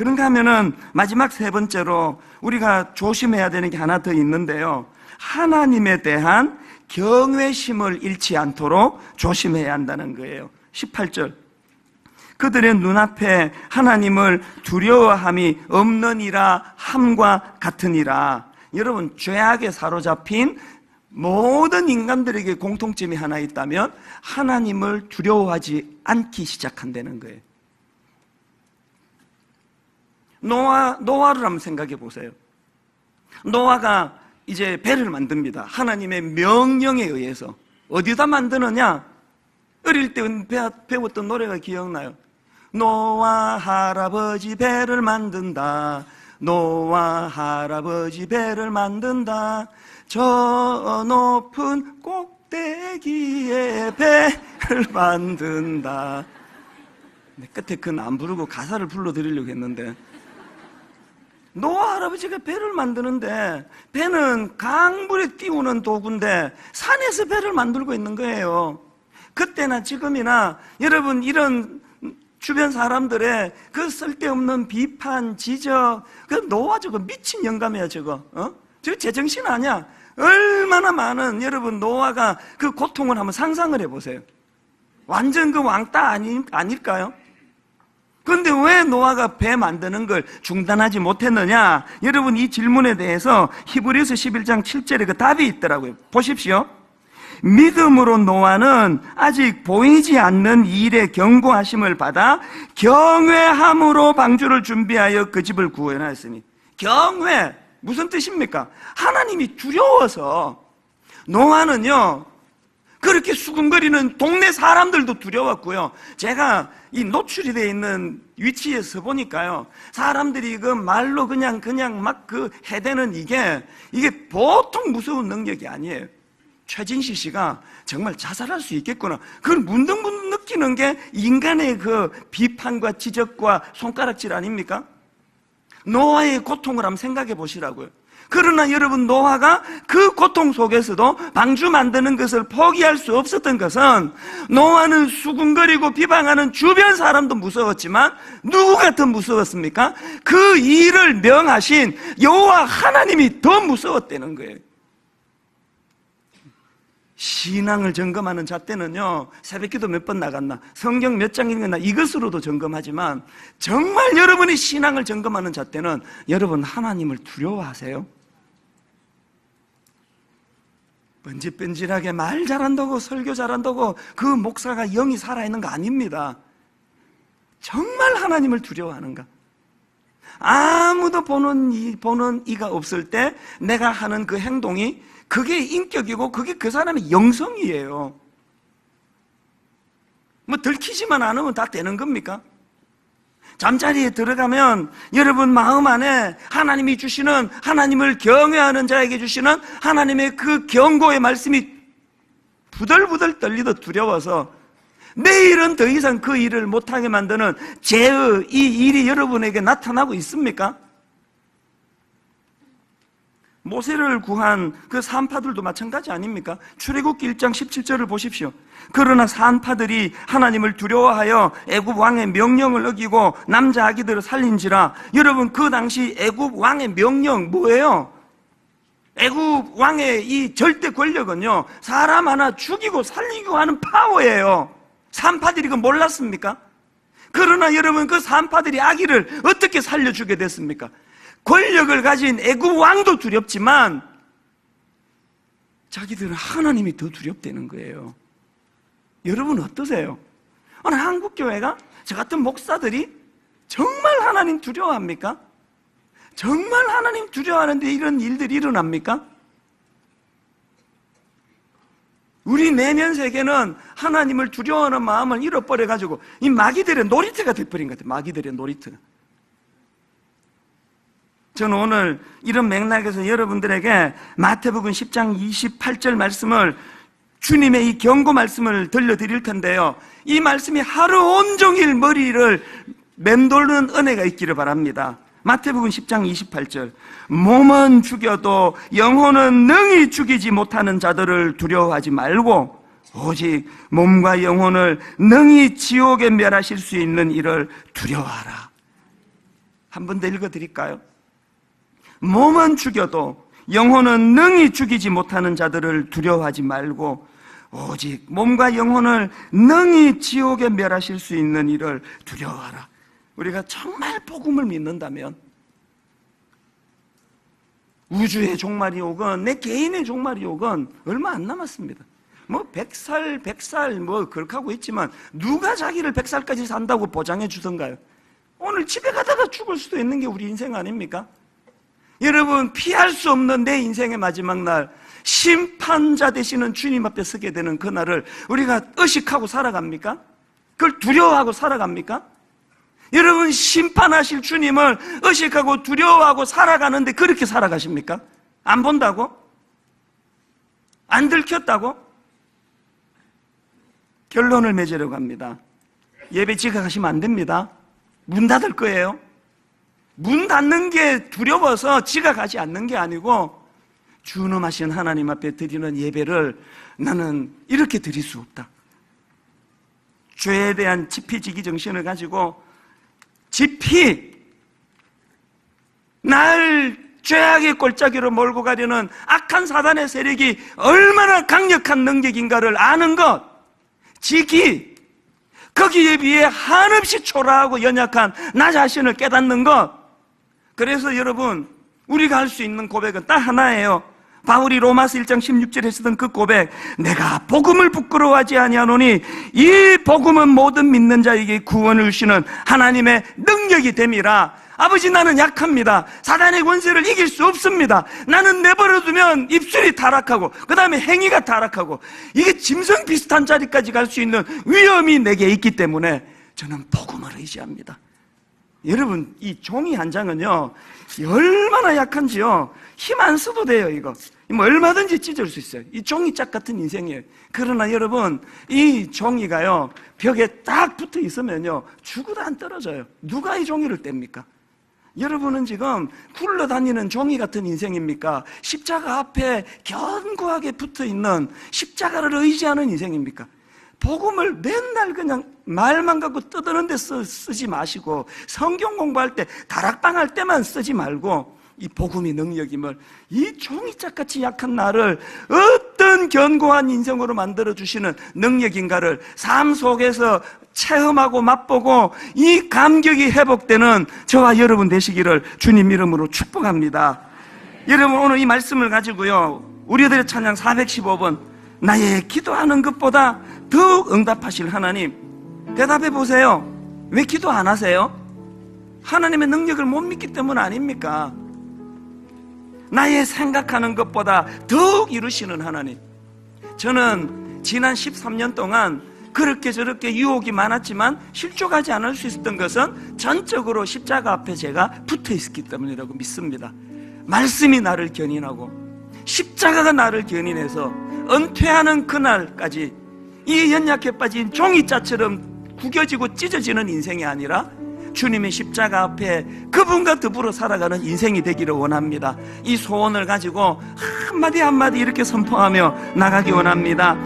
그런가 하면은 마지막 세 번째로 우리가 조심해야 되는 게 하나 더 있는데요. 하나님에 대한 경외심을 잃지 않도록 조심해야 한다는 거예요. 18절. 그들의 눈앞에 하나님을 두려워함이 없느니라 함과 같으니라. 여러분, 죄악에 사로잡힌 모든 인간들에게 공통점이 하나 있다면 하나님을 두려워하지 않기 시작한다는 거예요. 노아, 노아를 한번 생각해 보세요. 노아가 이제 배를 만듭니다. 하나님의 명령에 의해서. 어디다 만드느냐? 어릴 때 배- 배웠던 노래가 기억나요. 노아 할아버지 배를 만든다. 노아 할아버지 배를 만든다. 저 높은 꼭대기에 배를 만든다. 네, 끝에 그건 안 부르고 가사를 불러드리려고 했는데. 노아 할아버지가 배를 만드는데 배는 강물에 띄우는 도구인데 산에서 배를 만들고 있는 거예요. 그때나 지금이나 여러분 이런 주변 사람들의 그 쓸데없는 비판, 지적, 그 노아 저거 미친 영감이야 저거. 어? 저거 제정신 아니야. 얼마나 많은 여러분 노아가 그 고통을 한번 상상을 해보세요. 완전 그 왕따 아니, 아닐까요? 그런데 왜 노아가 배 만드는 걸 중단하지 못했느냐? 여러분 이 질문에 대해서 히브리서 11장 7절에 그 답이 있더라고요. 보십시오. 믿음으로 노아는 아직 보이지 않는 일의 경고하심을 받아 경외함으로 방주를 준비하여 그 집을 구원하였으니 경외 무슨 뜻입니까? 하나님이 두려워서 노아는요 그렇게 수군거리는 동네 사람들도 두려웠고요. 제가 이 노출이 되어 있는 위치에서 보니까요. 사람들이 그 말로 그냥, 그냥 막 그 해대는 이게, 이게 보통 무서운 능력이 아니에요. 최진실 씨가 정말 자살할 수 있겠구나. 그걸 문득문득 느끼는 게 인간의 그 비판과 지적과 손가락질 아닙니까? 노아의 고통을 한번 생각해 보시라고요. 그러나 여러분 노아가 그 고통 속에서도 방주 만드는 것을 포기할 수 없었던 것은 노아는 수군거리고 비방하는 주변 사람도 무서웠지만 누구가 더 무서웠습니까? 그 일을 명하신 여호와 하나님이 더 무서웠다는 거예요. 신앙을 점검하는 잣대는요, 새벽기도 몇 번 나갔나, 성경 몇 장 읽었나, 이것으로도 점검하지만, 정말 여러분이 신앙을 점검하는 잣대는 여러분 하나님을 두려워하세요? 번지번질하게 말 잘한다고, 설교 잘한다고, 그 목사가 영이 살아있는 거 아닙니다. 정말 하나님을 두려워하는가? 아무도 보는 이, 보는 이가 없을 때 내가 하는 그 행동이 그게 인격이고 그게 그 사람의 영성이에요. 뭐 들키지만 않으면 다 되는 겁니까? 잠자리에 들어가면 여러분 마음 안에 하나님이 주시는 하나님을 경외하는 자에게 주시는 하나님의 그 경고의 말씀이 부들부들 떨리듯 두려워서 내일은 더 이상 그 일을 못하게 만드는 죄의 이 일이 여러분에게 나타나고 있습니까? 모세를 구한 그 산파들도 마찬가지 아닙니까? 출애굽기 1장 17절을 보십시오. 그러나 산파들이 하나님을 두려워하여 애굽 왕의 명령을 어기고 남자 아기들을 살린지라 여러분 그 당시 애굽 왕의 명령 뭐예요? 애굽 왕의 이 절대 권력은요 사람 하나 죽이고 살리고 하는 파워예요. 산파들이 그 몰랐습니까? 그러나 여러분 그 산파들이 아기를 어떻게 살려주게 됐습니까? 권력을 가진 애굽 왕도 두렵지만 자기들은 하나님이 더 두렵다는 거예요. 여러분 어떠세요? 오늘 한국 교회가 저 같은 목사들이 정말 하나님 두려워합니까? 정말 하나님 두려워하는데 이런 일들이 일어납니까? 우리 내면 세계는 하나님을 두려워하는 마음을 잃어버려 가지고 이 마귀들의 놀이터가 돼버린 것 같아요. 마귀들의 놀이터. 저는 오늘 이런 맥락에서 여러분들에게 마태복음 10장 28절 말씀을 주님의 이 경고 말씀을 들려드릴 텐데요. 이 말씀이 하루 온종일 머리를 맴돌는 은혜가 있기를 바랍니다. 마태복음 10장 28절. 몸은 죽여도 영혼은 능히 죽이지 못하는 자들을 두려워하지 말고 오직 몸과 영혼을 능히 지옥에 멸하실 수 있는 이를 두려워하라. 한 번 더 읽어드릴까요? 몸은 죽여도 영혼은 능히 죽이지 못하는 자들을 두려워하지 말고 오직 몸과 영혼을 능히 지옥에 멸하실 수 있는 이를 두려워하라. 우리가 정말 복음을 믿는다면 우주의 종말이 오건 내 개인의 종말이 오건 얼마 안 남았습니다. 뭐 100살, 100살 뭐 그렇게 하고 있지만 누가 자기를 100살까지 산다고 보장해 주던가요? 오늘 집에 가다가 죽을 수도 있는 게 우리 인생 아닙니까? 여러분 피할 수 없는 내 인생의 마지막 날 심판자 되시는 주님 앞에 서게 되는 그날을 우리가 의식하고 살아갑니까? 그걸 두려워하고 살아갑니까? 여러분 심판하실 주님을 의식하고 두려워하고 살아가는데 그렇게 살아가십니까? 안 본다고? 안 들켰다고? 결론을 맺으려고 합니다. 예배 지각하시면 안 됩니다. 문 닫을 거예요. 문 닫는 게 두려워서 지각하지 않는 게 아니고 준엄하신 하나님 앞에 드리는 예배를 나는 이렇게 드릴 수 없다. 죄에 대한 지피지기 정신을 가지고 지피 날 죄악의 골짜기로 몰고 가려는 악한 사단의 세력이 얼마나 강력한 능력인가를 아는 것, 지기, 거기에 비해 한없이 초라하고 연약한 나 자신을 깨닫는 것. 그래서 여러분, 우리가 할 수 있는 고백은 딱 하나예요. 바울이 로마서 1장 16절에 했던 그 고백, 내가 복음을 부끄러워하지 아니하노니 이 복음은 모든 믿는 자에게 구원을 주시는 하나님의 능력이 됨이라. 아버지 나는 약합니다. 사단의 권세를 이길 수 없습니다. 나는 내버려두면 입술이 타락하고 그 다음에 행위가 타락하고 이게 짐승 비슷한 자리까지 갈 수 있는 위험이 내게 있기 때문에 저는 복음을 의지합니다. 여러분 이 종이 한 장은요 얼마나 약한지요 힘 안 써도 돼요 이거 뭐 얼마든지 찢을 수 있어요 이 종이짝 같은 인생이에요 그러나 여러분 이 종이가요 벽에 딱 붙어 있으면요 죽어도 안 떨어져요 누가 이 종이를 뗍니까? 여러분은 지금 굴러다니는 종이 같은 인생입니까? 십자가 앞에 견고하게 붙어 있는 십자가를 의지하는 인생입니까? 복음을 맨날 그냥 말만 갖고 떠드는 데 쓰, 쓰지 마시고 성경 공부할 때 다락방 할 때만 쓰지 말고 이 복음이 능력임을 이 종이짝 같이 약한 나를 어떤 견고한 인생으로 만들어 주시는 능력인가를 삶 속에서 체험하고 맛보고 이 감격이 회복되는 저와 여러분 되시기를 주님 이름으로 축복합니다. 여러분 오늘 이 말씀을 가지고요 우리들의 찬양 415번 나의 기도하는 것보다 더욱 응답하실 하나님 대답해 보세요 왜 기도 안 하세요? 하나님의 능력을 못 믿기 때문 아닙니까? 나의 생각하는 것보다 더욱 이루시는 하나님 저는 지난 13년 동안 그렇게 저렇게 유혹이 많았지만 실족하지 않을 수 있었던 것은 전적으로 십자가 앞에 제가 붙어 있었기 때문이라고 믿습니다. 말씀이 나를 견인하고 십자가가 나를 견인해서 은퇴하는 그날까지 이 연약해 빠진 종이자처럼 구겨지고 찢어지는 인생이 아니라 주님의 십자가 앞에 그분과 더불어 살아가는 인생이 되기를 원합니다. 이 소원을 가지고 한마디 한마디 이렇게 선포하며 나가기 원합니다.